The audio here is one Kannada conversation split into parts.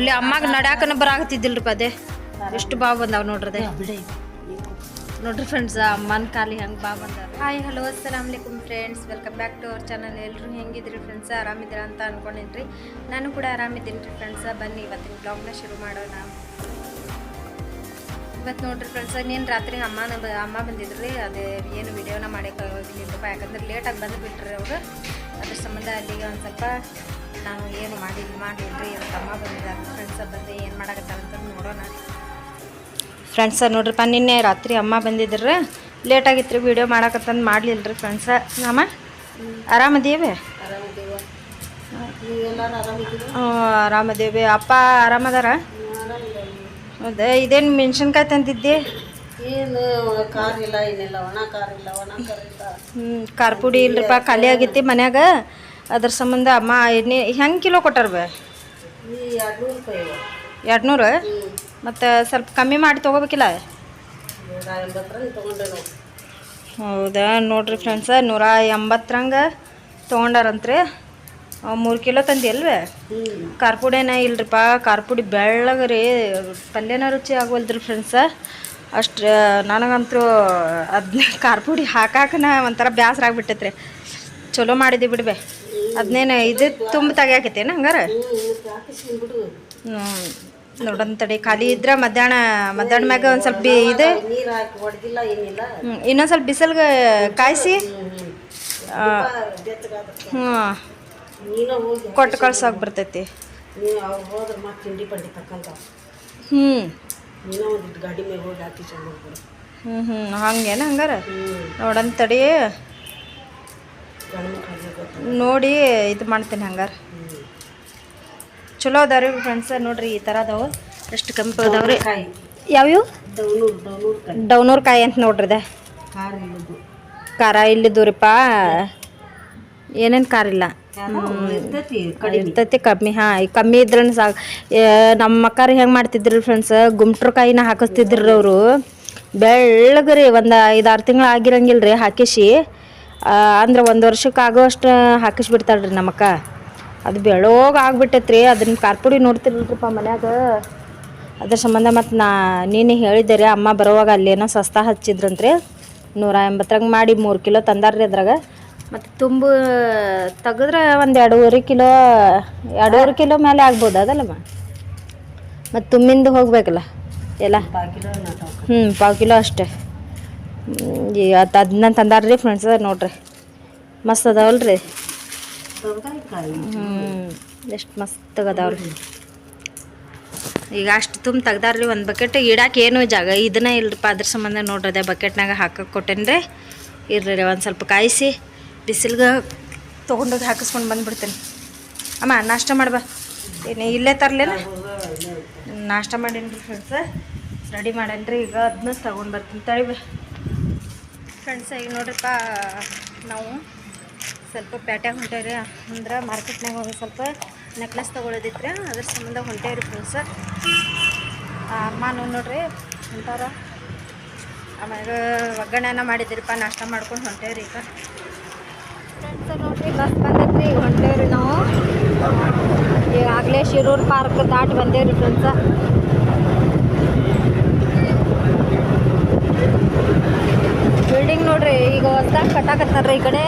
ಅಲ್ಲಿ ಅಮ್ಮಾಗ ನಡ್ಯಾಕನ ಬರಾಕತ್ತಿದ್ದಿಲ್ರಿ ಅದೇ. ಎಷ್ಟು ಬಾ ಬಂದಾವ ನೋಡ್ರದೆ. ನೋಡ್ರಿ ಫ್ರೆಂಡ್ಸ್ ಅಮ್ಮನ ಖಾಲಿ ಹಂಗೆ ಬಾ ಬಂದಾರ ಹಾಯ್ ಹಲೋ ಅಸ್ಸಲಾಮ್ ಅಲೈಕುಮ್ friends welcome back to our channel ಎಲ್ಲರೂ ಹೆಂಗಿದ್ರಿ ಫ್ರೆಂಡ್ಸ್ ಆರಾಮಿದ್ದೀರಾ ಅಂತ ಅನ್ಕೊಂಡಿನ್ರಿ. ನಾನು ಕೂಡ ಆರಾಮಿದ್ದೀನಿ ರೀ ಫ್ರೆಂಡ್ಸ ಬನ್ನಿ ಇವತ್ತಿನ ಬ್ಲಾಗ್ನ ಶುರು ಮಾಡೋಣ. ಇವತ್ತು ನೋಡ್ರಿ ಫ್ರೆಂಡ್ಸ್ ನೀನು ರಾತ್ರಿ ಅಮ್ಮನ ಬ ಅಮ್ಮ ರೀ ಅದೇ ಏನು ವಿಡಿಯೋನ ಮಾಡಕ್ಕೆ ಹೋಗಿಲ್ಲಪ್ಪ ಯಾಕಂದ್ರೆ ಲೇಟಾಗಿ ಬಂದುಬಿಟ್ರಿ ಅವರು. ಅದ್ರ ಸಂಬಂಧ ಅಲ್ಲಿಗೆ ಒಂದು ಸ್ವಲ್ಪ ನಾನು ಏನು ಮಾಡಿ ಮಾಡಿಲ್ರಿ ಇವತ್ತು ಅಮ್ಮ ಬಂದಿದ್ದಾರೆ. ಬಂದು ಮಾಡಕತ್ತಾರಂತ ನೋಡೋಣ. ಫ್ರೆಂಡ್ಸ ನೋಡ್ರಿಪ್ಪ ನಿನ್ನೆ ರಾತ್ರಿ ಅಮ್ಮ ಬಂದಿದ್ರು. ಲೇಟಾಗಿತ್ತು ರೀ ವಿಡಿಯೋ ಮಾಡಕತ್ತಂದು ಮಾಡಲಿಲ್ಲ ರೀ ಫ್ರೆಂಡ್ಸ ನಮ್ಮ? ಆರಾಮದೇವೆ. ಹ್ಞೂ ಆರಾಮದೇವಿ. ಅಪ್ಪ ಆರಾಮದಾರ? ಹೌದಾ? ಇದೇನು ಮೆಣಸಿನ್ಕಾಯಿ ತಂದಿದ್ದೆ? ಹ್ಞೂ ಖಾರ ಪುಡಿ ಇಲ್ರಿಪ್ಪ ಖಾಲಿ ಆಗೈತಿ ಮನ್ಯಾಗ. ಅದ್ರ ಸಂಬಂಧ ಅಮ್ಮ ಎಣ್ಣೆ ಹೆಂಗೆ ಕಿಲೋ ಕೊಟ್ಟಾರ ಬೇ? ಎರಡು ನೂರು ಮತ್ತು ಸ್ವಲ್ಪ ಕಮ್ಮಿ ಮಾಡಿ ತೊಗೋಬೇಕಿಲ್ಲ? ಹೌದಾ? ನೋಡಿರಿ ಫ್ರೆಂಡ್ಸ ನೂರ ಎಂಬತ್ತರಂಗೆ ತೊಗೊಂಡಾರಂತ್ರಿ. ಮೂರು ಕಿಲೋ ತಂದಿ ಅಲ್ವೇ ಕಾರ್ಪುಡಿ ಖಾರ ಪುಡಿನ ಇಲ್ರಿಪ್ಪ ಖಾರ ಪುಡಿ ಬೆಳ್ಳಗೆ ರೀ, ಪಲ್ಯನ ರುಚಿ ಆಗೋಲ್ದ್ರಿ ಫ್ರೆಂಡ್ಸ ಅಷ್ಟು ನನಗಂತೂ ಅದನ್ನ ಖಾರ ಪುಡಿ ಹಾಕಾಕನ ಒಂಥರ ಬೇಸರ ಆಗ್ಬಿಟ್ಟೈತ್ರಿ. ಚಲೋ ಮಾಡಿದಿ ಬಿಡ್ಬೆ. ಅದನ್ನೇನು ಇದು ತುಂಬ ತೆಗಿಯಾಕೈತೇನು ಹಂಗಾರೆ? ಹ್ಞೂ ನೋಡೋಣ ತಡಿ. ಖಾಲಿ ಇದ್ರೆ ಮಧ್ಯಾಹ್ನ ಮಧ್ಯಾಹ್ನ ಮ್ಯಾಗ ಒಂದು ಸ್ವಲ್ಪ ಇದೆ. ಇನ್ನೊಂದು ಸ್ವಲ್ಪ ಬಿಸಿಲ್ಗೆ ಕಾಯಿಸಿ ಹ್ಞೂ ಕೊಟ್ಟು ಕಳ್ಸೋಕೆ ಬರ್ತೈತಿ. ಹ್ಞೂ ಹ್ಞೂ ಹ್ಞೂ ಹಂಗೇನು ಹಂಗಾರ? ನೋಡೋಣ ತಡಿ. ನೋಡಿ ಇದು ಮಾಡ್ತೀನಿ ಹಂಗಾರೆ. ಚಲೋ ರೀ ಫ್ರೆಂಡ್ಸ್ ನೋಡ್ರಿ ಈ ಥರ ಅದಾವ. ಎಷ್ಟು ಕೆಂಪು ಅದಾವ್ರಿ. ರೀ ಯಾವ್ಯಾವ? ಡೌನೂರು ಕಾಯಿ. ಅಂತ ನೋಡ್ರಿ ಇದೆ ಕಾರ್ ಇಲ್ಲದು ಖಾರ ಇಲ್ಲಿದ್ದು. ರೀಪ್ಪ ಏನೇನು ಖಾರ ಇಲ್ಲ. ಇರ್ತೈತಿ ಕಮ್ಮಿ. ಹಾಂ ಈ ಕಮ್ಮಿ ಇದ್ರೆ ಸಾಕು. ನಮ್ಮ ಅಕ್ಕಾರ ಹೆಂಗೆ ಮಾಡ್ತಿದ್ರಿ ಫ್ರೆಂಡ್ಸ್ ಗುಮ್ಟ್ರ ಕಾಯಿನ ಹಾಕಿಸ್ತಿದ್ರಿ ಅವರು. ಬೆಳ್ಳಗ್ರಿ ಒಂದು ಐದಾರು ತಿಂಗಳು ಆಗಿರಂಗಿಲ್ಲ ರೀ ಹಾಕಿಸಿ ಅಂದ್ರೆ ಒಂದು ವರ್ಷಕ್ಕೆ ಆಗೋಷ್ಟು ಹಾಕಿಸ್ಬಿಡ್ತಾಳ್ರಿ ನಮ್ಮಕ್ಕ ಅದು ಬೆಳೋಗ ಆಗ್ಬಿಟ್ಟೈತ್ರಿ. ಅದನ್ನ ಕಾರ್ಪುಡಿ ನೋಡ್ತಿರಲ್ರಿಪ್ಪ ಮನ್ಯಾಗ. ಅದ್ರ ಸಂಬಂಧ ಮತ್ತು ನಾ ನೀನು ಹೇಳಿದ್ದೆ ರೀ, ಅಮ್ಮ ಬರೋವಾಗ ಅಲ್ಲೇನೋ ಸಸ್ತಾ ಹಚ್ಚಿದ್ರಂತ್ರಿ. ನೂರ ಎಂಬತ್ತರಂಗೆ ಮಾಡಿ ಮೂರು ಕಿಲೋ ತಂದಾರ್ರಿ ಅದ್ರಾಗ. ಮತ್ತು ತುಂಬ ತೆಗೆದ್ರೆ ಒಂದು ಎರಡೂವರೆ ಕಿಲೋ ಎರಡೂವರೆ ಕಿಲೋ ಮೇಲೆ ಆಗ್ಬೋದು ಅದಲ್ಲಮ್ಮ? ಮತ್ತು ತುಂಬಿಂದ ಹೋಗ್ಬೇಕಲ್ಲ, ಎಲ್ಲ? ಹ್ಞೂ ಪಾವು ಕಿಲೋ ಅಷ್ಟೇ. ಅದು ಅದನ್ನ ತಂದಾರ್ರಿ ಫ್ರೆಂಡ್ಸ್ ನೋಡ್ರಿ. ಮಸ್ತ್ ಅದಾವಲ್ರಿ. ಎಷ್ಟು ಮಸ್ತ್ ಅದಾವ್ರಿ ಈಗ ಅಷ್ಟು ತುಂಬ ತೆಗ್ದಾರ್ರಿ, ಒಂದು ಬಕೆಟ್ ಇಡಕ್ಕೆ ಏನೂ ಜಾಗ ಇದನ್ನ ಇಲ್ರಿಪ್ಪ ಅದ್ರ ಸಂಬಂಧ ನೋಡ್ರಿ, ಅದೇ ಬಕೆಟ್ನಾಗ ಹಾಕಕ್ಕೆ ಕೊಟ್ಟೇನ್ರಿ. ಇರ್ರಿ ರೀ, ಒಂದು ಸ್ವಲ್ಪ ಕಾಯಿಸಿ ಬಿಸಿಲ್ಗೆ ತೊಗೊಂಡೋಗಿ ಹಾಕಿಸ್ಕೊಂಡು ಬಂದ್ಬಿಡ್ತೀನಿ. ಅಮ್ಮ, ನಾಷ್ಟ ಮಾಡ್ಬಾ ಏನು, ಇಲ್ಲೇ ತರಲೇನ? ನಾಷ್ಟ ಮಾಡೇನ್ರಿ ಫ್ರೆಂಡ್ಸ ರೆಡಿ ಮಾಡೇನ್ರಿ, ಈಗ ಅದನ್ನ ತಗೊಂಡು ಬರ್ತೀನಿ. ತಳಿ ಫ್ರೆಂಡ್ಸ ಈಗ ನೋಡ್ರಿಪ್ಪ, ನಾವು ಸ್ವಲ್ಪ ಪೇಟೆಗೆ ಹೊಂಟೇವ್ರಿ, ಅಂದ್ರೆ ಮಾರ್ಕೆಟ್ನಾಗ ಹೋಗಿ ಸ್ವಲ್ಪ ನೆಕ್ಲೆಸ್ ತೊಗೊಳೋದಿತ್ರಿ ಅದ್ರ ಸಂಬಂಧ ಹೊಂಟೇವ್ರಿ ಫ್ರೆಂಡ್ಸ ಅಮ್ಮನೂ ನೋಡ್ರಿ ಹೊಂಟಾರ ಆಮ್ಯಾಗ ಒಗ್ಗರಣೆನ ಮಾಡಿದ್ರಿಪ್ಪ ನಾಷ್ಟ ಮಾಡ್ಕೊಂಡು ಹೊಂಟೇವ್ರಿ ಈಗ. ಫ್ರೆಂಡ್ಸ್ ನೋಡ್ರಿ ಬಸ್ ಬಂದೈತ್ರಿ ಈಗ ಹೊಂಟೇವ್ರಿ ನಾವು. ಈಗಾಗಲೇ ಶಿರೂರು ಪಾರ್ಕ್ ದಾಟಿ ಬಂದೇವ್ರಿ ಫ್ರೆಂಡ್ಸ ಬಿಲ್ಡಿಂಗ್ ನೋಡ್ರಿ, ಈಗ ಹೊಸ್ದಾಗಿ ಕಟ್ಟಾಕತ್ತಾರ್ರಿ ಈ ಕಡೆ.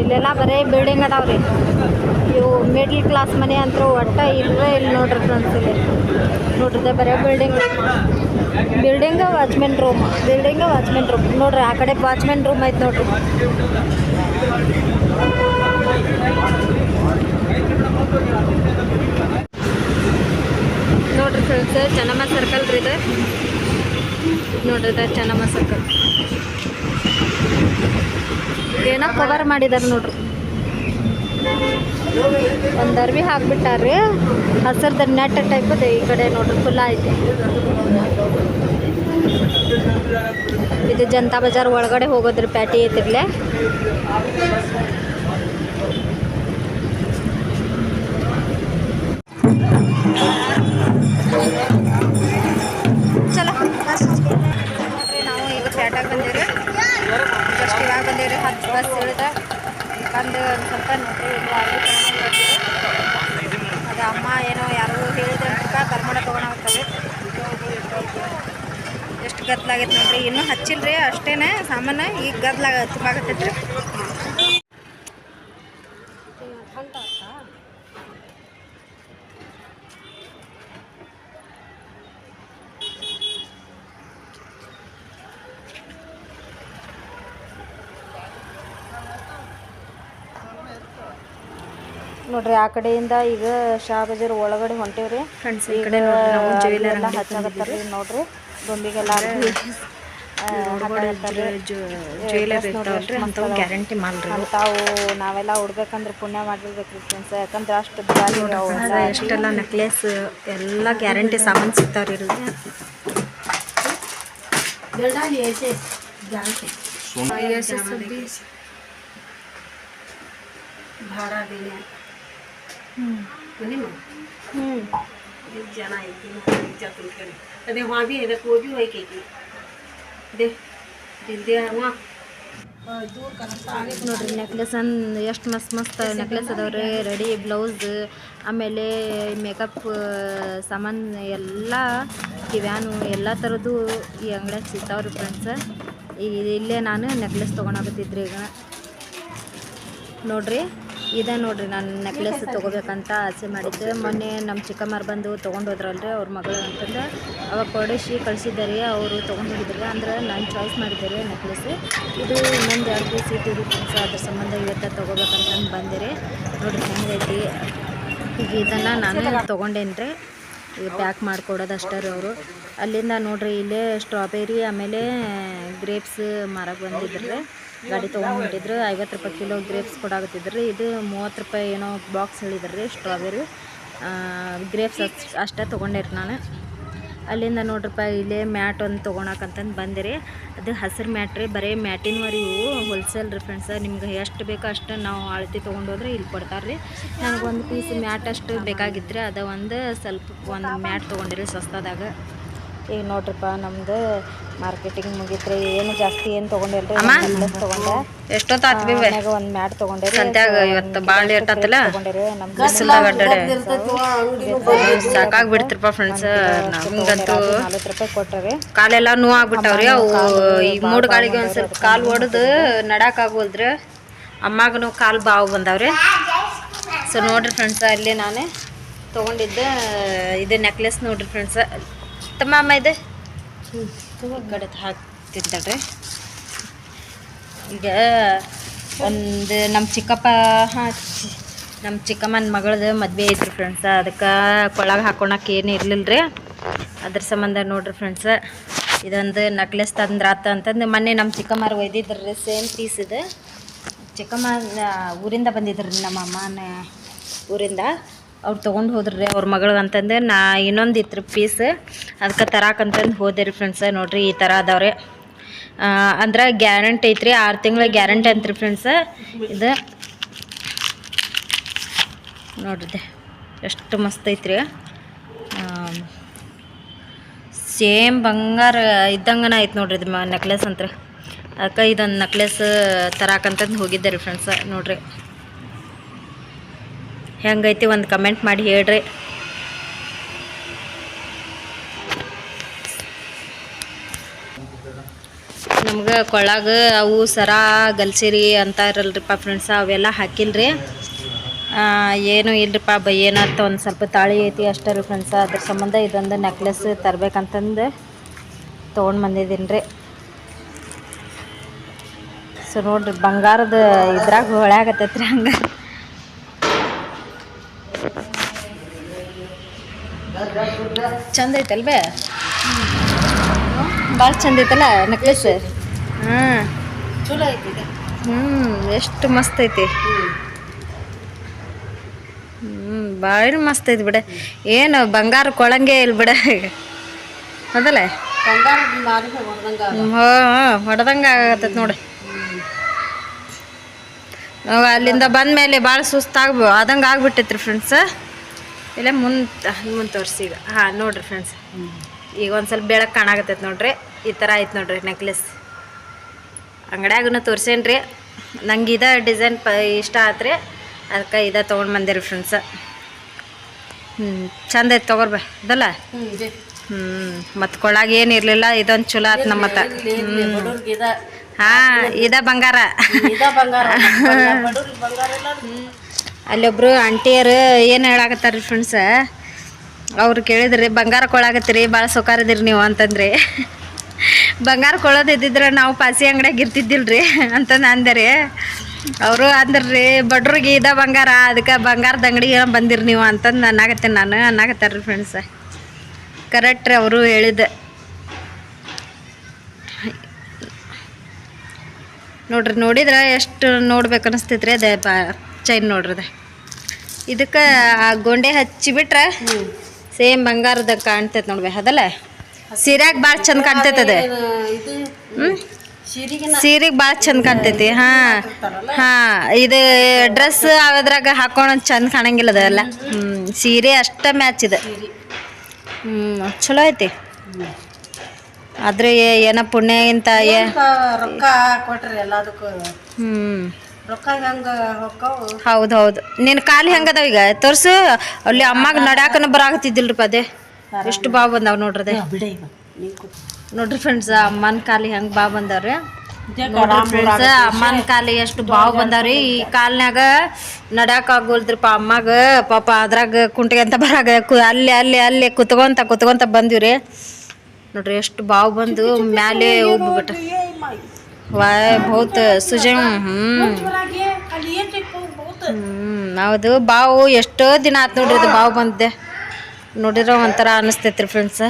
ಇಲ್ಲೆಲ್ಲ ಬರೀ ಬಿಲ್ಡಿಂಗ್ ಅದಾವ್ರಿ. ಇವು ಮಿಡ್ಲ್ ಕ್ಲಾಸ್ ಮನೆ ಅಂತೂ ಒಟ್ಟ ಇಲ್ಲೇ ಇಲ್ಲಿ ನೋಡ್ರಿ ಫ್ರೆಂಡ್ಸ್ ಇಲ್ಲಿ. ನೋಡ್ರಿ ಬರೀ building building watchmen room building watchmen room ನೋಡ್ರಿ, ಆ ಕಡೆ ವಾಚ್ಮೆನ್ ರೂಮ್ ಐತೆ ನೋಡ್ರಿ. ನೋಡ್ರಿ ಫ್ರೆಂಡ್ಸ್ ಚೆನ್ನಮ್ಮ ಸರ್ಕಲ್ ರೀ ಇದೆ. ನೋಡ್ರಿ ಚೆನ್ನಮ್ಮ ಸರ್ಕಲ್ ಏನೋ ಕವರ್ ಮಾಡಿದಾರೆ ನೋಡ್ರಿ. ಒಂದು ಅರ್ವಿ ಹಾಕ್ಬಿಟ್ಟಾರ್ರಿ. ಹಸಿರ್ದ ನೆಟ್ ಟೈಪ್ ಇದೆ ಈ ಕಡೆ ನೋಡ್ರಿ ಫುಲ್ ಐತೆ. ಇದು ಜನತಾ ಬಜಾರ್ ಒಳಗಡೆ ಹೋಗೋದ್ರಿ ಪ್ಯಾಟಿ ಐತಿರ್ಲೆ. ಚಲೋ ಬಸ್ ಇಳಿದ ಬಂದು ಒಂದು ಸ್ವಲ್ಪ ನೋಡ್ರಿ ಅದು ಅಮ್ಮ ಏನೋ ಯಾರೋ ಹೇಳಿದ್ರೆ ಅಂತ ಕರ್ಮಡ ತೊಗೊಳಾಗ್ತವೆ ಎಷ್ಟು ಗದ್ಲಾಗೈತೆ ನೋಡ್ರಿ. ಇನ್ನೂ ಹಚ್ಚಿಲ್ರಿ, ಅಷ್ಟೇನೆ ಸಾಮಾನು. ಈಗ ಗದ್ಲಾಗ ತುಂಬಾಗತ್ತೈತ್ರಿ ನೋಡ್ರಿ ಆ ಕಡೆಯಿಂದ ಈಗ ಶಾ ಬಜಾರ್ ಒಳಗಡೆ ಹೊಂಟೇವ್ರಿ. ಫ್ರೆಂಡ್ಸ್ ಈ ಕಡೆ ನೋಡ್ರಿ ನಾವು ಜ್ಯುವೆಲರ್ ಎಲ್ಲ ಹಚ್ಚಾಕತ್ತಾರ್ರಿ ನೋಡ್ರಿ ಗೊಂಬಿಗೆಲ್ಲ ಗ್ಯಾರಂಟಿ. ತಾವು ನಾವೆಲ್ಲ ಉಡ್ಬೇಕಂದ್ರೆ ಪುಣ್ಯ ಮಾಡಿರ್ಬೇಕ್ರಿ ಫ್ರೆಂಡ್ಸ್ ಯಾಕಂದ್ರೆ ಅಷ್ಟು ಎಷ್ಟೆಲ್ಲ ನೆಕ್ಲೆಸ್ ಎಲ್ಲ ಗ್ಯಾರಂಟಿ ಸಾಮಾನು ಸಿಗ್ತಾವ್ರಿ ಇಲ್ಲಿ ಐತಿ ನೋಡ್ರಿ ನೆಕ್ಲೆಸ್ ಎಷ್ಟು ಮಸ್ತ್ ಮಸ್ತ್ ನೆಕ್ಲೆಸ್ ಅದಾವ್ರಿ ರೆಡಿ ಬ್ಲೌಸ್ ಆಮೇಲೆ ಮೇಕಪ್ ಸಾಮಾನು ಎಲ್ಲ ಕಿವ್ಯಾನು ಎಲ್ಲ ಥರದ್ದು ಈ ಅಂಗಡಿಯಾಗ ಸಿಗ್ತಾವ್ರಿ ಫ್ರೆಂಡ್ಸ್ ಈಗ ಇಲ್ಲೇ ನಾನು ನೆಕ್ಲೆಸ್ ತೊಗೊಂಡಾಗತ್ತಿದ್ರಿ ಈಗ. ನೋಡ್ರಿ. ಇದೇ ನೋಡ್ರಿ, ನಾನು ನೆಕ್ಲೆಸ್ ತೊಗೋಬೇಕಂತ ಆಸೆ ಮಾಡಿದ್ದೆ. ಮೊನ್ನೆ ನಮ್ಮ ಚಿಕ್ಕಮ್ಮರು ಬಂದು ತೊಗೊಂಡು ಹೋದ್ರಲ್ರಿ ಅವ್ರ ಮಗಳು ಅಂತಂದ್ರೆ, ಅವಾಗ ಕೊಡಿಸಿ ಕಳಿಸಿದ್ದಾರೆ ಅವರು ತೊಗೊಂಡು ಹೋಗಿದ್ರು ಅಂದ್ರೆ ನಾನು ಚಾಯ್ಸ್ ಮಾಡಿದ್ದೆ ರೀ ನೆಕ್ಲೆಸ್ ಇದು ಇನ್ನೊಂದು ಎರಡು ಪೀಸ್ ಇಟ್ಟಿದ್ದು ಸೊ ಅದ್ರ ಸಂಬಂಧ ಇವತ್ತ ತೊಗೋಬೇಕಂತಂದು ಬಂದಿರಿ ನೋಡ್ರಿ ಹೆಂಗೈತಿ. ಈಗ ಇದನ್ನು ನಾನು ತೊಗೊಂಡೇನ್ರಿ ಈಗ ಪ್ಯಾಕ್ ಮಾಡಿಕೊಡೋದು ರೀ ಅವರು. ಅಲ್ಲಿಂದ ನೋಡಿರಿ, ಇಲ್ಲೇ ಸ್ಟ್ರಾಬೆರಿ ಆಮೇಲೆ ಗ್ರೇಪ್ಸ್ ಮಾರಕ್ಕೆ ಬಂದಿದ್ರು ಗಾಡಿ ತೊಗೊಂಡು ಐವತ್ತು ರೂಪಾಯಿ ಕಿಲೋ ಗ್ರೇಪ್ಸ್ ಕೊಡಾಕತ್ತಿದ್ರು ಇದು ಮೂವತ್ತು ರೂಪಾಯಿ ಏನೋ ಬಾಕ್ಸ್ ಹೇಳಿದ್ರು ಸ್ಟ್ರಾಬೆರಿ ಗ್ರೇಪ್ಸ್ ಅಷ್ಟು, ಅಷ್ಟೇ ತೊಗೊಂಡಿರಿ ನಾನು. ಅಲ್ಲಿಂದ ನೋಡ್ರಪ್ಪ ಇಲ್ಲೇ ಮ್ಯಾಟ್ ಒಂದು ತೊಗೊಳಕಂತಂದು ಬಂದಿರಿ. ಅದು ಹಸಿರು ಮ್ಯಾಟ್ ರೀ, ಬರೀ ಮ್ಯಾಟಿನವರಿ ಇವು. ಹೋಲ್ಸೇಲ್ ರೀ ಫ್ರೆಂಡ್ಸ ನಿಮ್ಗೆ ಎಷ್ಟು ಬೇಕೋ ಅಷ್ಟು ನಾವು ಅಳತೆ ತೊಗೊಂಡೋದ್ರೆ ಇಲ್ಲಿ ಕೊಡ್ತಾರೆ ರೀ. ನನಗೊಂದು ಪೀಸ್ ಮ್ಯಾಟ್ ಅಷ್ಟು ಬೇಕಾಗಿತ್ತು ರೀ ಅದು ಒಂದು ಸ್ವಲ್ಪ, ಒಂದು ಮ್ಯಾಟ್ ತೊಗೊಂಡಿರಿ, ಸಸ್ತದಾಗ. ಈಗ ನೋಡ್ರಪ್ಪ ನಮ್ದು ಮಾರ್ಕೆಟಿಂಗ್ ಮುಗಿತ್ರಿ. ಏನು ಜಾಸ್ತಿ ಏನು ತೊಗೊಂಡಿಲ್ರಿ? ತೊಗೊಂಡೆ. ಮನ್ಯಾಗ ಒಂದು ಮ್ಯಾಟ್ ಆತಲ್ಲ ತೊಗೊಂಡಿರಿ. ಅಡ್ಡಾಡೆ ಸಾಕಾಗ್ಬಿಡ್ತಿರಪ್ಪ ಫ್ರೆಂಡ್ಸ್ ನಮ್ಗಂತೂ ನಲ್ವತ್ತು ರೂಪಾಯಿ ಕೊಟ್ರಿ ಕಾಲೆಲ್ಲ ನೋವು ಆಗ್ಬಿಟ್ಟವ್ರಿ. ಅವು ಈ ಮೂಡ್ ಗಾಳಿಗೆ ಒಂದು ಸ್ವಲ್ಪ ಕಾಲು ಒಡೆದು ನಡಕ್ ಆಗೋಲ್ದ್ರಿ ಅಮ್ಮಗನು ಕಾಲು ಬಾವು ಬಂದಾವ್ರಿ. ಸೊ ನೋಡ್ರಿ ಫ್ರೆಂಡ್ಸ್ ಅಲ್ಲಿ ನಾನು ತೊಗೊಂಡಿದ್ದೆ ಇದು ನೆಕ್ಲೆಸ್ ನೋಡ್ರಿ ಫ್ರೆಂಡ್ಸ್ ತಮ್ಮ ಇದೆ? ಕಡೆ ಹಾಕ್ತಿದ್ದಾಳ್ರಿ ಈಗ ಒಂದು ನಮ್ಮ ಚಿಕ್ಕಪ್ಪ, ಹಾಂ, ನಮ್ಮ ಚಿಕ್ಕಮ್ಮನ ಮಗಳದು ಮದುವೆ ಐತ್ರಿ ಫ್ರೆಂಡ್ಸ ಅದಕ್ಕೆ ಕೊಳಗೆ ಹಾಕೊಳಕ್ಕೆ ಏನು ಇರಲಿಲ್ಲ ರೀ ಅದ್ರ ಸಂಬಂಧ ನೋಡ್ರಿ ಫ್ರೆಂಡ್ಸ ಇದೊಂದು ನಕ್ಲೆಸ್ ತಂದ್ರೆ ಆತ ಅಂತಂದು ಮೊನ್ನೆ ನಮ್ಮ ಚಿಕ್ಕಮ್ಮರು ಒಯ್ದಿದ್ರು ರೀ ಸೇಮ್ ಪೀಸ್ ಇದು. ಚಿಕ್ಕಮ್ಮ ಊರಿಂದ ಬಂದಿದ್ರು ನಮ್ಮ ಅಮ್ಮನ ಊರಿಂದ. ಅವ್ರು ತೊಗೊಂಡು ಹೋದ್ರಿ ಅವ್ರ ಮಗಳಿಗೆ ಅಂತಂದು ನಾ ಇನ್ನೊಂದು ಇತ್ತು ಪೀಸ್ ಅದಕ್ಕೆ ತರಾಕಂತಂದು ಹೋದೆ ರೀ ಫ್ರೆಂಡ್ಸ್ ನೋಡ್ರಿ ಈ ಥರ ಅದಾವ್ರಿ. ಅಂದ್ರೆ ಗ್ಯಾರಂಟಿ ಐತ್ರಿ, ಆರು ತಿಂಗಳ ಗ್ಯಾರಂಟಿ ಅಂತ್ರಿ ಫ್ರೆಂಡ್ಸ ಇದು ನೋಡ್ರಿ ಎಷ್ಟು ಮಸ್ತ್ ಐತ್ರಿ. ಸೇಮ್ ಬಂಗಾರ ಇದ್ದಂಗನ ಐತೆ ನೋಡ್ರಿ ಇದು ನೆಕ್ಲೆಸ್ ಅಂತ ಅದಕ್ಕೆ ಇದೊಂದು ನೆಕ್ಲೆಸ್ ತರಾಕಂತಂದು ಹೋಗಿದ್ದೆ ರೀ ಫ್ರೆಂಡ್ಸ ನೋಡ್ರಿ. ಹೆಂಗೈತಿ ಒಂದು ಕಮೆಂಟ್ ಮಾಡಿ ಹೇಳ್ರಿ. ನಮ್ಗೆ ಕೊಳಗ ಅವು ಸರ, ಗಲ್ಸಿರಿ ಅಂತ ಇರಲ್ರಿಪ್ಪ ಫ್ರೆಂಡ್ಸ್ ಅವೆಲ್ಲ ಹಾಕಿಲ್ರಿ. ಏನು ಇಲ್ರಿಪ್ಪ ಬ, ಏನಂತ ಒಂದು ಸ್ವಲ್ಪ ತಾಳಿ ಐತಿ ಅಷ್ಟೇ ರೀ ಫ್ರೆಂಡ್ಸ್ ಅದ್ರ ಸಂಬಂಧ ಇದೊಂದು ನೆಕ್ಲೆಸ್ ತರ್ಬೇಕಂತಂದು ತೊಗೊಂಡು ಬಂದಿದ್ದೀನಿ ರೀ ಸೊ ನೋಡ್ರಿ, ಬಂಗಾರದ ಇದ್ರಾಗ ಹೊಳ್ಯಾಗತ್ತೈತ್ರಿ ಹಂಗೆ. ಚಂದ ಐತಲ್ವೇ? ಭಾಳ ಚಂದ ಐತಲ್ಲ ನೆಕ್ಲೆಸ್ ಹಾಂ. ಚಲೋ ಐತಿ. ಹ್ಞೂ ಎಷ್ಟು ಮಸ್ತ್ ಐತಿ. ಹ್ಮ್ ಭಾಳ ಮಸ್ತ್ ಐತಿ ಬಿಡ. ಏನು ಬಂಗಾರ ಕೊಳಂಗೆ ಇಲ್ಲ ಬಿಡ. ಅದಲ್ಲ ಬಂಗಾರದ ಆಗತ್ತ ನೋಡ ಹಾಂ ಹೊಡೆದಂಗೆ ಆಗತ್ತೈತೆ ನೋಡಿ. ಅಲ್ಲಿಂದ ಬಂದ ಮೇಲೆ ಭಾಳ ಸುಸ್ತಾಗ್ಬೋ ಆದಂಗೆ ಆಗ್ಬಿಟ್ಟೈತ್ರಿ ಫ್ರೆಂಡ್ಸ್ ಇಲ್ಲ ಮುಂದೆ ಮುಂದೆ ತೋರಿಸಿ ಈಗ. ಹಾಂ ನೋಡ್ರಿ ಫ್ರೆಂಡ್ಸ್ ಈಗ ಒಂದು ಸ್ವಲ್ಪ ಬೆಳಕು ಕಾಣಾಕತ್ತೈತೆ ನೋಡ್ರಿ. ಈ ಥರ ಐತೆ ನೋಡ್ರಿ ನೆಕ್ಲೆಸ್ ಅಂಗಡ್ಯಾಗೂ ತೋರಿಸೇನ್ರಿ. ನಂಗೆ ಇದ ಡಿಸೈನ್ ಪ ಇಷ್ಟ ಆತ್ರಿ. ಅದಕ್ಕೆ ಇದ ತೊಗೊಂಡು ಬಂದಿರಿ ಫ್ರೆಂಡ್ಸ್ ಹ್ಞೂ ಚಂದ ಐತೆ ತೊಗೊರ್ಬ ಅದಲ್ಲ ಹ್ಞೂ ಮತ್ತು ಕೊಳಗೆ ಏನು ಇರಲಿಲ್ಲ ಇದೊಂದು ಚಲೋ ಆಯ್ತು ನಮ್ಮ ಇದ. ಹಾಂ ಇದ ಬಂಗಾರ. ಅಲ್ಲೊಬ್ರು ಆಂಟಿಯರು ಏನು ಹೇಳಾಕತ್ತಾರ ಫ್ರೆಂಡ್ಸ ಅವ್ರು ಕೇಳಿದ್ರಿ, ಬಂಗಾರ ಕೊಳಾಗತ್ತೀರಿ ಭಾಳ ಸೊಕಾರದಿರಿ ನೀವು ಅಂತಂದ್ರಿ. ಬಂಗಾರ ಕೊಳೋದಿದ್ದಿದ್ರೆ ನಾವು ಪಾಸಿ ಅಂಗಡಿಯಾಗ ಇರ್ತಿದ್ದಿಲ್ರಿ ಅಂತಂದು ಅಂದರಿ ಅವರು ಅಂದ್ರಿ ಬಡ್ರಿಗೆ ಇದ ಬಂಗಾರ ಅದಕ್ಕೆ ಬಂಗಾರದ ಅಂಗಡಿಗೆ ಬಂದಿರಿ ನೀವು ಅಂತಂದು ಅನ್ನಾಗತ್ತೆ ನಾನು, ಅನ್ನಾಗತ್ತಾರ್ರಿ ಫ್ರೆಂಡ್ಸ ಕರೆಕ್ಟ್ ರೀ ಅವರು ಹೇಳಿದ. ನೋಡ್ರಿ, ನೋಡಿದ್ರೆ ಎಷ್ಟು ನೋಡ್ಬೇಕು ಅನಿಸ್ತೈತ್ರಿ ಅದೇ ಬಾ ಚೈನ್ ನೋಡ್ರದ. ಇದಕ್ಕ ಆ ಗೊಂಡೆ ಹಚ್ಚಿಬಿಟ್ರೆ ಸೇಮ್ ಬಂಗಾರದ ಕಾಣ್ತೈತೆ ನೋಡ್ಬೇ ಅದಲ್ಲ? ಸೀರೆಗ್ ಭಾಳ ಚಂದ ಕಾಣ್ತೈತೆ ಅದು ಸೀರೆಗೆ ಭಾಳ ಚಂದ ಕಾಣ್ತೈತಿ ಹಾ. ಹಾಂ ಇದು ಡ್ರೆಸ್ ಅದ್ರಾಗ ಹಾಕೊಂಡು ಚಂದ ಕಾಣಂಗಿಲ್ಲ ಅದೆಲ್ಲ ಹ್ಞೂ ಸೀರೆ ಅಷ್ಟ ಮ್ಯಾಚ್ ಇದೆ. ಹ್ಞೂ ಚಲೋ ಐತಿ. ಆದ್ರೆ ಏ- ಪುಣ್ಯ ಇಂತ ಹ್ಞೂ ಹೌದು ಹೌದು ನಿನ್ನ ಕಾಲು ಹೆಂಗದಾವ ಈಗ ತೋರ್ಸು ಅಲ್ಲಿ ಅಮ್ಮಾಗ ನಡ್ಯಾಕನ ಬರಾಕತ್ತಿದ್ದಿಲ್ರಿಪ್ಪ ಅದೇ ಎಷ್ಟು ಬಾವು ಬಂದಾವ ನೋಡ್ರಿ ಅದೇ ನೀನ್. ನೋಡ್ರಿ ಫ್ರೆಂಡ್ಸ್ ಅಮ್ಮನ ಕಾಲಿ ಹೆಂಗೆ ಬಾ ಬಂದಾವ್ರಿ ಫ್ರೆಂಡ್ಸ್ ಅಮ್ಮನ ಕಾಲಿ ಎಷ್ಟು ಬಾವು ಬಂದಾವ್ರಿ ಈ ಕಾಲ್ನ್ಯಾಗ ನಡ್ಯಾಕ ಆಗೋಲ್ದ್ರಿಪ್ಪ ಅಮ್ಮಾಗ ಪಾಪ ಅದ್ರಾಗ ಕುಂಟಿಗೆ ಅಂತ ಬರಾಗ ಅಲ್ಲಿ ಅಲ್ಲಿ ಅಲ್ಲಿ ಕುತ್ಕೊಂತ ಕುತ್ಕೊಂತ ಬಂದಿವ್ರಿ ನೋಡ್ರಿ ಎಷ್ಟು ಬಾವು ಬಂದು ಮ್ಯಾಲೆ ಹೋಗ್ಬಿಟ್ಟ. ವಾಯ್ ಬಹುತ್ ಸುಜನ್ ಬಹುತ್ ಹ್ಮ್, ಹೌದು. ಬಾವು ಎಷ್ಟೋ ದಿನ ಆತ್ ನೋಡ್ರಿ ಇದು ಬಾವು ಬಂದೆ ನೋಡಿರೋ ಒಂಥರ ಅನಿಸ್ತೈತ್ರಿ ಫ್ರೆಂಡ್ಸ್